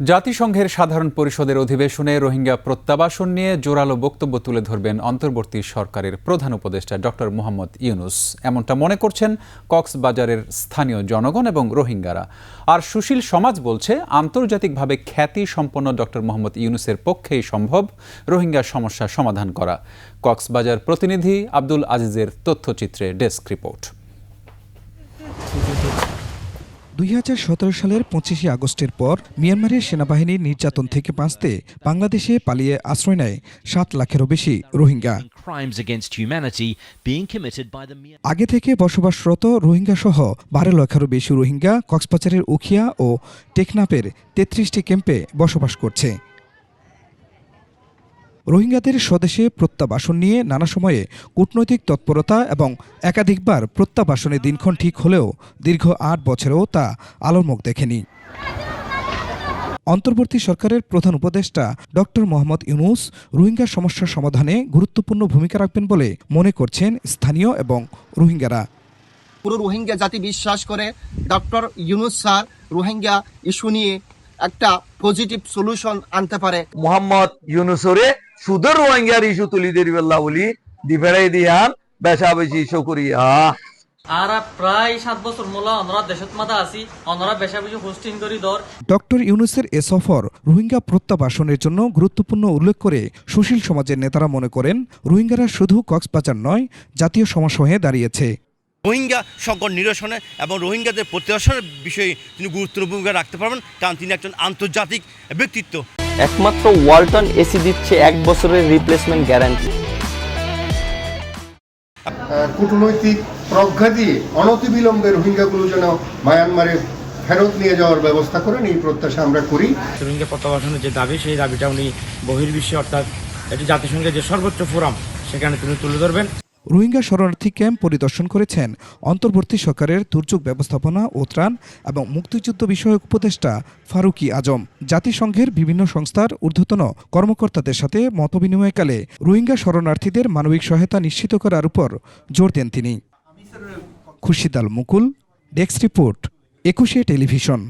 জাতিসংঘের সাধারণ পরিষদের অধিবেশনে রোহিঙ্গা প্রত্যাবাসন নিয়ে জোরালো বক্তব্য তুলে ধরবেন অন্তর্বর্তী সরকারের প্রধান উপদেষ্টা ডক্টর মোহাম্মদ ইউনুস। এমনটা মনে করছেন কক্সবাজারের স্থানীয় জনগণ এবং রোহিঙ্গারা। আর সুশীল সমাজ বলছে, আন্তর্জাতিকভাবে খ্যাতি সম্পন্ন ডক্টর মোহাম্মদ ইউনুসের পক্ষেই সম্ভব রোহিঙ্গা সমস্যা সমাধান করা। কক্সবাজার প্রতিনিধি আব্দুল আজিজের তথ্যচিত্রে ডেস্ক রিপোর্ট। দুই হাজার সতেরো সালের পঁচিশে আগস্টের পর মিয়ানমারের সেনাবাহিনীর নির্যাতন থেকে বাঁচতে বাংলাদেশে পালিয়ে আশ্রয় নেয় সাত লাখেরও বেশি রোহিঙ্গা। আগে থেকে বসবাসরত রোহিঙ্গা সহ বারো লাখেরও বেশি রোহিঙ্গা কক্সবাজারের উখিয়া ও টেকনাপের তেত্রিশটি ক্যাম্পে বসবাস করছে। রোহিঙ্গাদের স্বদেশে প্রত্যাবাসন নিয়ে নানা সময়ে কূটনৈতিক তৎপরতা এবং একাধিকবার প্রত্যাবাসনের দিনক্ষণ ঠিক হলেও দীর্ঘ আট বছরেও তা আলোর মুখ দেখেনি। অন্তর্বর্তী সরকারের প্রধান উপদেষ্টা ডক্টর মোহাম্মদ ইউনুস রোহিঙ্গা সমস্যার সমাধানে গুরুত্বপূর্ণ ভূমিকা রাখবেন বলে মনে করছেন স্থানীয় এবং রোহিঙ্গারা। পুরো রোহিঙ্গা জাতি বিশ্বাস করে doctor Yunus sir Rohingya issue নিয়ে একটা পজিটিভ সলিউশন আনতে পারে। মোহাম্মদ ইউনুসরে সুদর রোহিঙ্গার ইস্যু তুলি দেরিবেল্লা বলি দিফেড়াই দিয়ান বেশা বেশি ইস্যু করিয়া আর প্রায় সাত বছর মোলা অনরা দেশত মাতা আছি অনরা বেশা বেশি হোস্টিং করি দর ডক্টর ইউনুসের এ সফর রোহিঙ্গা প্রত্যাবাসনের জন্য গুরুত্বপূর্ণ উল্লেখ করে সুশীল সমাজের নেতারা মনে করেন রোহিঙ্গারা শুধু কক্সবাজার নয় জাতীয় সমস্যা হয়ে দাঁড়িয়েছে। রোহিঙ্গা সংকট নিরসনে এবং রোহিঙ্গাদের প্রত্যাবাসনের বিষয়ে তিনি গুরুত্বপূর্ণ ভূমিকা রাখতে পারবেন কারণ তিনি একজন আন্তর্জাতিক ব্যক্তিত্ব। একমাত্র ওয়ালটন এসি দিচ্ছে এক বছরের রিপ্লেসমেন্ট গ্যারান্টি কূটনৈতিক প্রজ্ঞা দিয়ে অনতিবিলম্বে রোহিঙ্গাগুলো যেন মায়ানমারে ফেরত নিয়ে যাওয়ার ব্যবস্থা করেন এই প্রত্যাশা আমরা করি। রোহিঙ্গা প্রত্যাবাসনের যে দাবি সেই দাবিটা উনি বহির্বিশ্বে অর্থাৎ এটি জাতিসংঘের যে সর্বোচ্চ ফোরাম সেখানে তিনি তুলে ধরবেন। রোহিঙ্গা শরণার্থী ক্যাম্প পরিদর্শন করেছেন অন্তর্বর্তী সরকারের দুর্যোগ ব্যবস্থাপনা ও ত্রাণ এবং মুক্তিযুদ্ধ বিষয়ক উপদেষ্টা ফারুকি আজম। জাতিসংঘের বিভিন্ন সংস্থার ঊর্ধ্বতন কর্মকর্তাদের সাথে মতবিনিময়কালে রোহিঙ্গা শরণার্থীদের মানবিক সহায়তা নিশ্চিত করার উপর জোর দেন তিনি। Khurshid Al Mukul, desk report, Ekushey television.